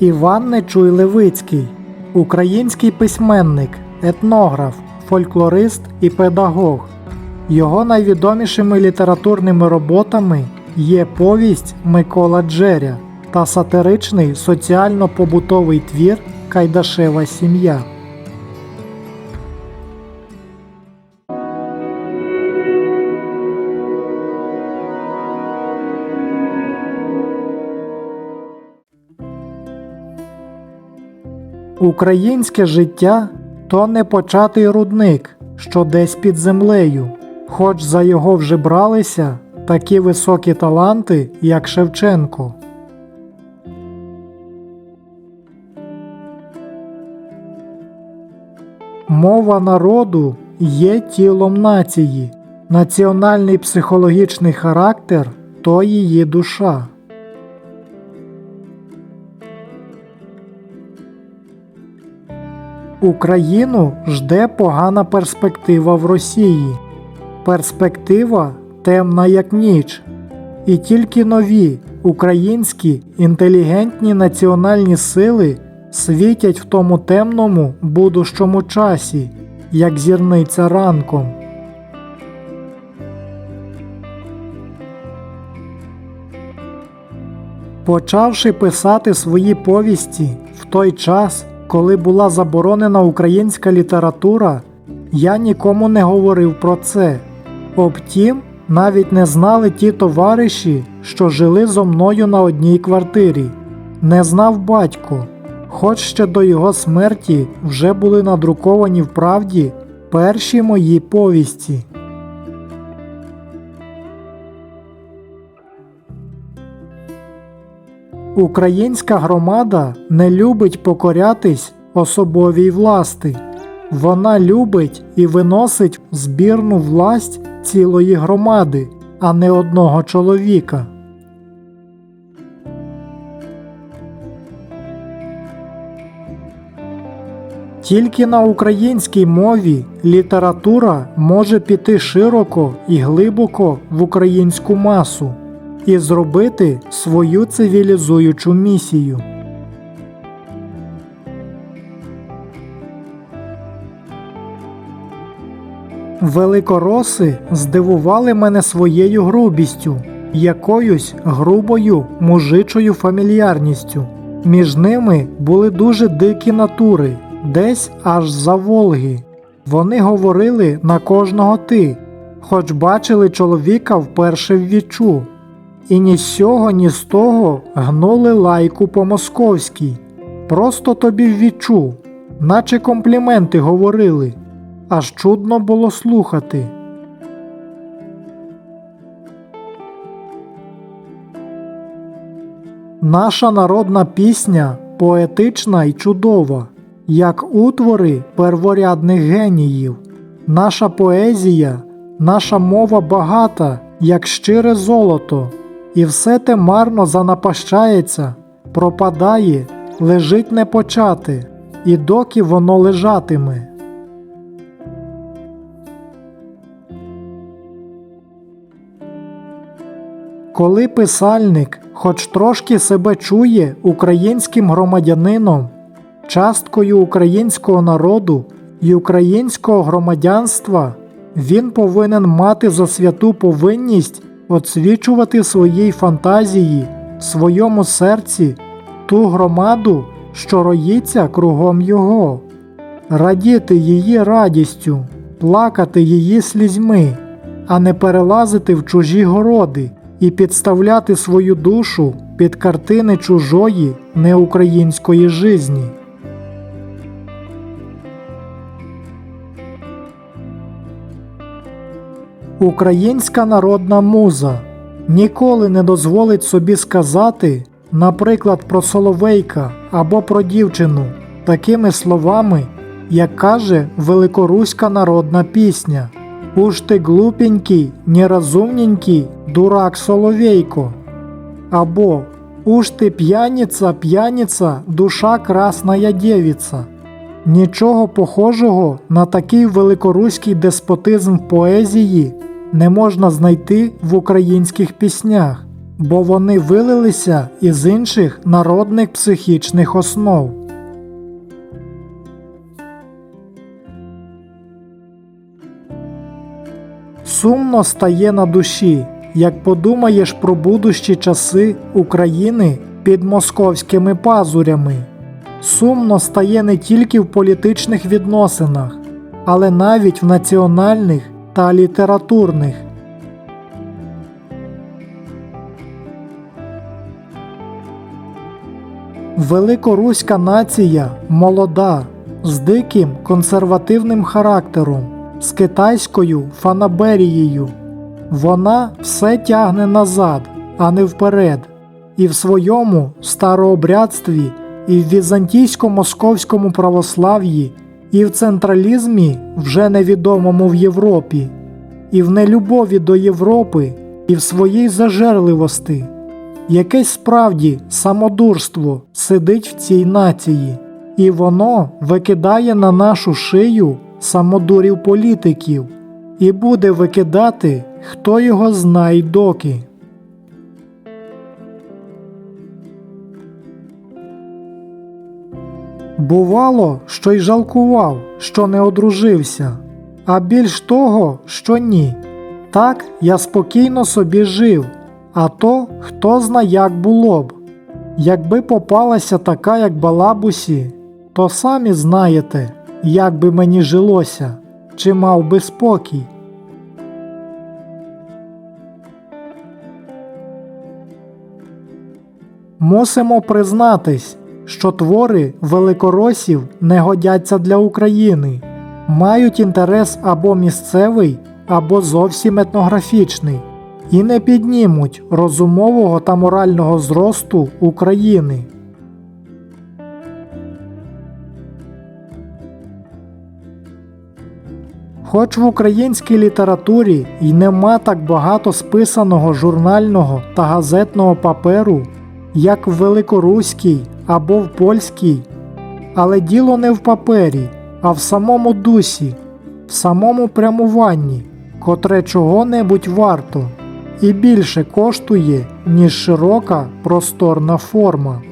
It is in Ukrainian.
Іван Нечуй Левицький, український письменник, етнограф, фольклорист і педагог. Його найвідомішими літературними роботами є повість Микола Джеря та сатиричний соціально-побутовий твір Кайдашева сім'я. Українське життя то непочатий рудник, що десь під землею, хоч за його вже бралися такі високі таланти, як Шевченко. Мова народу є тілом нації, національний психологічний характер то її душа. Україну жде погана перспектива в Росії. Перспектива темна як ніч. І тільки нові українські інтелігентні національні сили світять в тому темному будущому часі, як зірниця ранком. Почавши писати свої повісті в той час, коли була заборонена українська література, я нікому не говорив про це. Обтім, навіть не знали ті товариші, що жили зо мною на одній квартирі. Не знав батько, хоч ще до його смерті вже були надруковані в правді перші мої повісті. Українська громада не любить покорятись особовій власти. Вона любить і виносить збірну власть цілої громади, а не одного чоловіка. Тільки на українській мові література може піти широко і глибоко в українську масу і зробити свою цивілізуючу місію. Великороси здивували мене своєю грубістю, якоюсь грубою мужичою фамільярністю. Між ними були дуже дикі натури, десь аж за Волги. Вони говорили на кожного ти, хоч бачили чоловіка вперше в вічу. І ні з сього, ні з того гнули лайку по московській. Просто тобі ввічу, наче компліменти говорили, аж чудно було слухати. Наша народна пісня поетична і чудова, як утвори перворядних геніїв. Наша поезія, наша мова багата, як щире золото, і все те марно занапащається, пропадає, лежить непочате, і доки воно лежатиме. Коли писальник хоч трошки себе чує українським громадянином, часткою українського народу і українського громадянства, він повинен мати за святу повинність освічувати своїй фантазії, своєму серці ту громаду, що роїться кругом його, радіти її радістю, плакати її слізьми, а не перелазити в чужі городи і підставляти свою душу під картини чужої неукраїнської жизні. Українська народна муза ніколи не дозволить собі сказати, наприклад, про Соловейка або про дівчину такими словами, як каже великоруська народна пісня. Уж ти глупенький, нерозумненький, дурак Соловейко. Або Уж ти п'яниця, п'яниця, душа красная дєвіця. Нічого похожого на такий великоруський деспотизм в поезії не можна знайти в українських піснях. бо вони вилилися із інших народних психічних основ. Сумно стає на душі, як подумаєш про будущі часи України під московськими пазурями. Сумно стає не тільки в політичних відносинах, але навіть в національних та літературних. Великоруська нація молода, з диким консервативним характером, з китайською фанаберією. Вона все тягне назад, а не вперед, і в своєму старообрядстві, і в візантійсько-московському православ'ї, і в централізмі, вже невідомому в Європі, і в нелюбові до Європи, і в своїй зажерливості. Якесь справді самодурство сидить в цій нації, і воно викидає на нашу шию самодурів політиків і буде викидати, хто його знає доки. Бувало, що й жалкував, що не одружився, а більш того, що ні. Так я спокійно собі жив, а то хто зна як було б. Якби попалася така, як балабусі, то самі знаєте, як би мені жилося, чи мав би спокій. Мусимо признатись, що твори великоросів не годяться для України, мають інтерес або місцевий, або зовсім етнографічний, і не піднімуть розумового та морального зросту України. Хоч в українській літературі й нема так багато списаного журнального та газетного паперу, як в великоруській або в польській, але діло не в папері, а в самому дусі, в самому прямуванні, котре чого-небудь варто і більше коштує, ніж широка просторна форма.